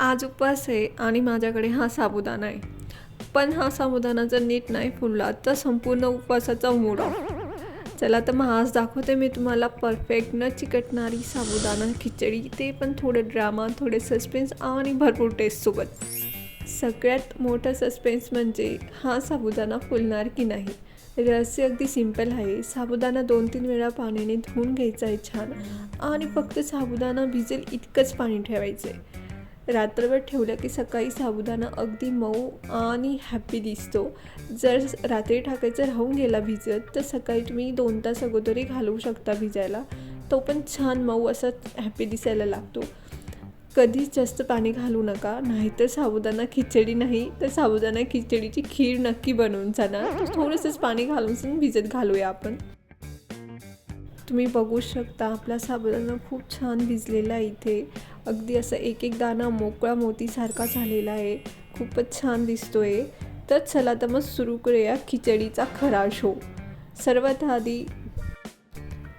आज उपवास आहे आणि माझ्याकडे हा साबुदाणा आहे. पण हा साबुदाणा जर नीट नाही फुलला तर संपूर्ण उपवासाचा मूड ऑफ चला तर मग आज दाखवते मी तुम्हाला परफेक्ट न चिकटणारी साबुदाणा खिचडी. ते पण थोडं ड्रामा थोडे सस्पेन्स आणि भरपूर टेस्टसोबत सगळ्यात मोठं सस्पेन्स म्हणजे हा साबुदाणा फुलणार की नाही? रहस्य अगदी सिंपल आहे. साबुदाणा दोन तीन वेळा पाण्याने धुवून घ्यायचा आहे छान. आणि फक्त साबुदाणा भिजेल इतकंच पाणी ठेवायचं आहे रात्रभर ठेवलं की सकाळी साबुदाणा अगदी मऊ आणि हॅप्पी दिसतो. जर रात्री टाकायचं राहून गेला भिजत तर सकाळी तुम्ही दोन तास अगोदरही घालवू शकता भिजायला. तो पण छान मऊ असा हॅपी दिसायला लागतो. कधीच जास्त पाणी घालू नका नाहीतर साबुदाणा खिचडी नाही तर साबुदाणा खिचडीची खीर नक्की बनवून जाणार थोडंसंच पाणी घालून भिजत घालूया आपण. तुम्ही बघू शकता आपला साबुदाणा खूप छान भिजलेला आहे इथे. अगदी असं एक एक दाना मोकळा मोतीसारखा झालेला आहे. खूपच छान दिसतोय. तर चला तर मग सुरू करूया खिचडीचा खरा शो. सर्वात आधी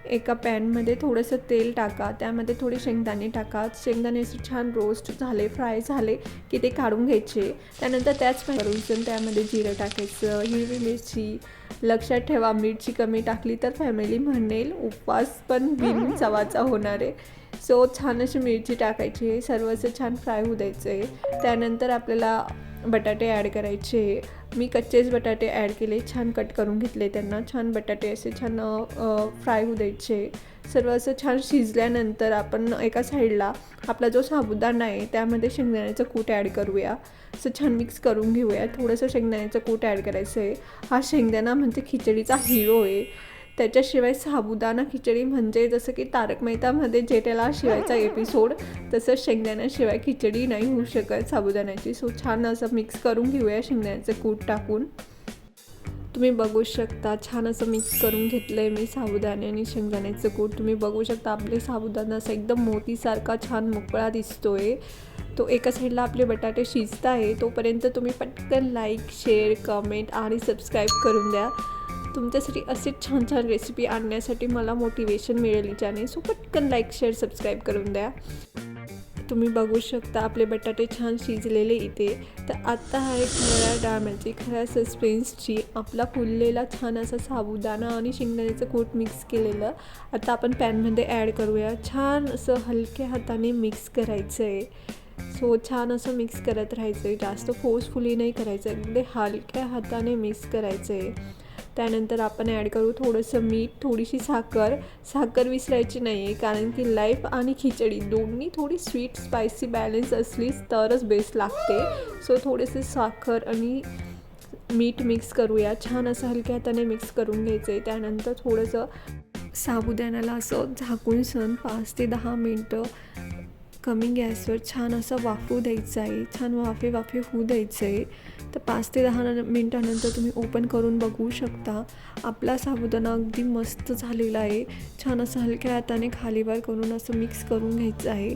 एका पॅनमध्ये थोडंसं तेल टाका त्यामध्ये थोडे शेंगदाणे टाका. शेंगदाणे असे छान रोस्ट झाले फ्राय झाले की ते काढून घ्यायचे. त्यानंतर त्याच करून त्यामध्ये जिरं टाकायचं हिरवी मिरची लक्षात ठेवा मिरची कमी टाकली तर फॅमिली म्हणेल उपवास पण बिन चवाचा होणार आहे. सो छान अशी मिरची टाकायची सर्व असं छान फ्राय होऊ द्यायचं. आहे त्यानंतर आपल्याला बटाटे ॲड करायचे. मी कच्चेच बटाटे ॲड केले छान कट करून घेतले त्यांना. छान बटाटे असे छान फ्राय होऊ द्यायचे. सर्व असं छान शिजल्यानंतर आपण एका साईडला आपला जो साबुदाणा आहे त्यामध्ये शेंगदाण्याचं कूट ॲड करूया. असं छान मिक्स करून घेऊया. थोडंसं शेंगदाण्याचं कूट ॲड करायचं आहे. हा शेंगदाणा म्हणजे खिचडीचा हिरो आहे. त्याच्याशिवाय साबुदाणा खिचडी म्हणजे जसं की तारक मेहतामध्ये जेठाला शिवायचा एपिसोड तसं शेंगदाण्याशिवाय खिचडी नाही होऊ शकत. साबुदाण्याची सो छान असं मिक्स करून घेऊया शेंगदाण्याचं कूट टाकून. तुम्ही बघू शकता छान असं मिक्स करून घेतलं आहे मी साबुदाणे आणि शेंगदाण्याचं कूट. तुम्ही बघू शकता आपले साबुदाणा असं एकदम मोतीसारखा छान मोकळा दिसतो आहे तो एका साईडला आपले बटाटे शिजत आहे तोपर्यंत तुम्ही पटकन लाईक शेअर कमेंट आणि सबस्क्राईब करून द्या. तुमच्यासाठी असेच छान छान रेसिपी आणण्यासाठी मला मोटिवेशन मिळेल ज्याने सो पटकन लाईक शेअर सबस्क्राईब करून द्या. तुम्ही बघू शकता आपले बटाटे छान शिजलेले इथे. तर आत्ता हा एक खऱ्या डाळम्याची खऱ्या सस्पेन्सची आपला फुललेला छान असा साबुदाणा आणि शेंगदाण्याचं कूट मिक्स केलेलं. आता आपण पॅनमध्ये ॲड करूया. छान असं हलक्या हाताने मिक्स करायचं आहे सो छान असं मिक्स करत राहायचं आहे जास्त फोर्सफुली नाही करायचं अगदी हलक्या हाताने मिक्स करायचं आहे त्यानंतर आपण ॲड करू थोडंसं मीठ थोडीशी साखर. साखर विसरायची नाही आहे कारण की लाईफ आणि खिचडी दोन्ही थोडी स्वीट स्पायसी बॅलन्स असलीच तरच बेस्ट लागते. सो थोडेसे साखर आणि मीठ मिक्स करूया. छान असं हलक्या हाताने मिक्स करून घ्यायचं आहे त्यानंतर थोडंसं साबुदाण्याला असं झाकून सण पाच ते दहा मिनटं कमी गॅसवर छान असं वाफू द्यायचं आहे छान वाफे वाफे होऊ द्यायचं आहे तर पाच ते दहा मिनटानंतर तुम्ही ओपन करून बघू शकता. आपला साबुदाणा अगदी मस्त झालेला आहे. छान असं हलक्या हाताने खालीवर करून असं मिक्स करून घ्यायचं आहे.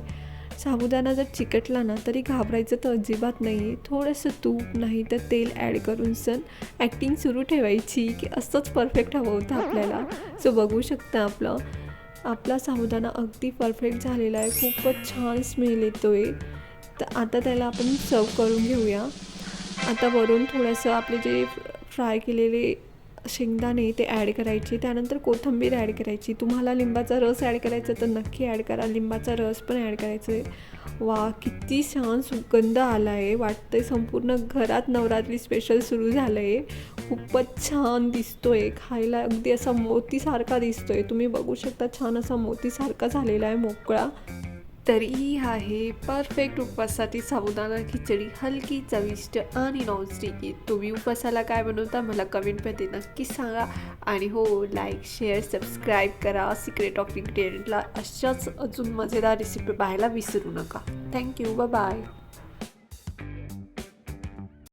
साबुदाणा जर चिकटला ना तरी घाबरायचं तर अजिबात नाही. आहे थोडंसं तूप नाही तर तेल ॲड करून सण ॲक्टिंग सुरू ठेवायची की असंच परफेक्ट हवं होतं आपल्याला. सो बघू शकता आपलं. आपला साबुदाणा अगदी परफेक्ट झालेला आहे. खूपच छान स्मेल येतो आहे तर आता त्याला आपण सर्व करून घेऊया. आता वरून थोडंसं आपले जे फ्राय केलेले शेंगदाणे ते ॲड करायचे त्यानंतर कोथिंबीर ॲड करायची. तुम्हाला लिंबाचा रस ॲड करायचा तर नक्की ॲड करा. लिंबाचा रस पण ॲड करायचं आहे. वा किती छान सुगंध आला आहे वाटतंय संपूर्ण घरात नवरात्री स्पेशल सुरू झालं आहे खूपच छान दिसतो आहे खायला अगदी असा मोतीसारखा दिसतो आहे तुम्ही बघू शकता छान असा मोतीसारखा झालेला आहे मोकळा. तरीही आहे. परफेक्ट उपवासासाठी साबुदाणा खिचडी हलकी चविष्ट आणि नॉनस्टिकी तुम्ही उपवासाला काय बनवता मला कमेंटमध्ये नक्की सांगा. आणि हो लाईक शेअर सबस्क्राईब करा. सिक्रेट ऑफ इंग्रेडियंटला अशाच अजून मजेदार रेसिपी पाहायला विसरू नका. Thank you bye